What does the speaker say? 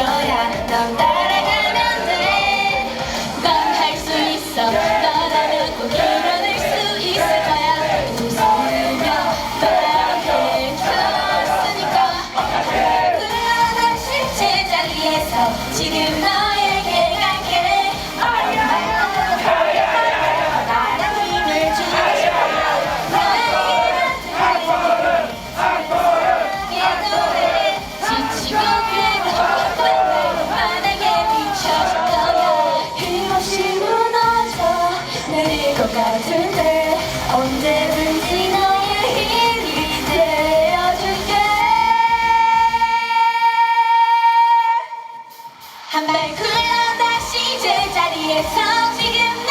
Yeah, Nevada. 흘러다시 제자리에서 지금